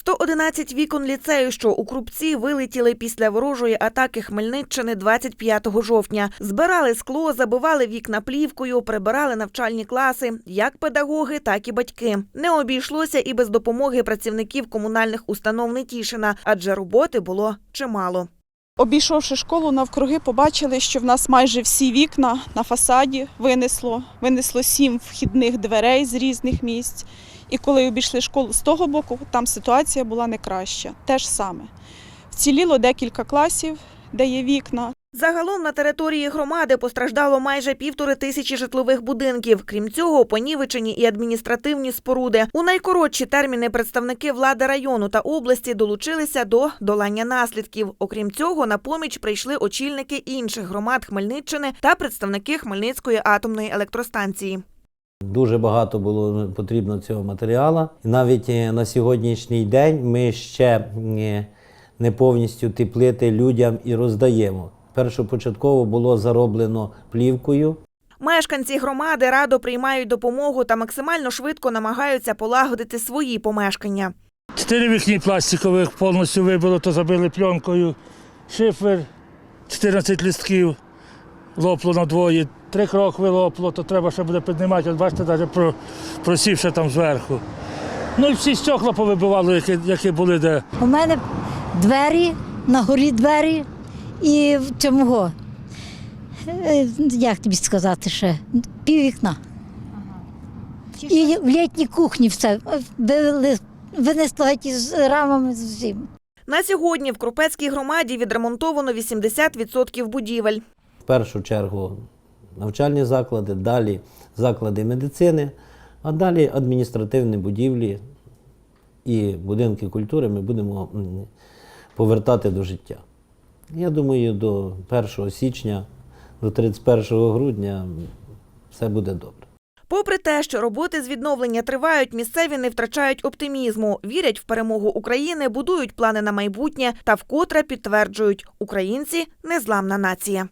111 вікон ліцею, що у Крупці вилетіли після ворожої атаки Хмельниччини 25 жовтня. Збирали скло, забивали вікна плівкою, прибирали навчальні класи, як педагоги, так і батьки. Не обійшлося і без допомоги працівників комунальних установ Нетішина, адже роботи було чимало. Обійшовши школу навкруги, побачили, що в нас майже всі вікна на фасаді винесло. Винесло сім вхідних дверей з різних місць. І коли обійшли школу з того боку, там ситуація була не краща. Те ж саме. Вціліло декілька класів, де є вікна. Загалом на території громади постраждало майже півтори тисячі житлових будинків. Крім цього, понівечені і адміністративні споруди. У найкоротші терміни представники влади району та області долучилися до долання наслідків. Окрім цього, на поміч прийшли очільники інших громад Хмельниччини та представники Хмельницької атомної електростанції. Дуже багато було потрібно цього матеріалу. І навіть е, на сьогоднішній день ми ще е, не повністю ті плити людям і роздаємо. Першопочатково було зароблено плівкою. Мешканці громади радо приймають допомогу та максимально швидко намагаються полагодити свої помешкання. Чотири вікні пластикових повністю вибило, то забили пленкою. Шифер, 14 листків, лопло на двоє, три крокви лопло, то треба ще буде піднімати. От бачите, навіть просівши там зверху. Ну і всі стекла повибивали, які, які були де. У мене двері, на горі двері і в цьому, е, як тобі сказати ще, пів вікна. І в літній кухні все. Вивели, винесло геть із рамами з усім. На сьогодні в Крупецькій громаді відремонтовано 80% будівель. Першу чергу навчальні заклади, далі заклади медицини, а далі адміністративні будівлі і будинки культури ми будемо повертати до життя. Я думаю, до 1 січня, до 31 грудня все буде добре. Попри те, що роботи з відновлення тривають, місцеві не втрачають оптимізму, вірять в перемогу України, будують плани на майбутнє та вкотре підтверджують – українці – незламна нація.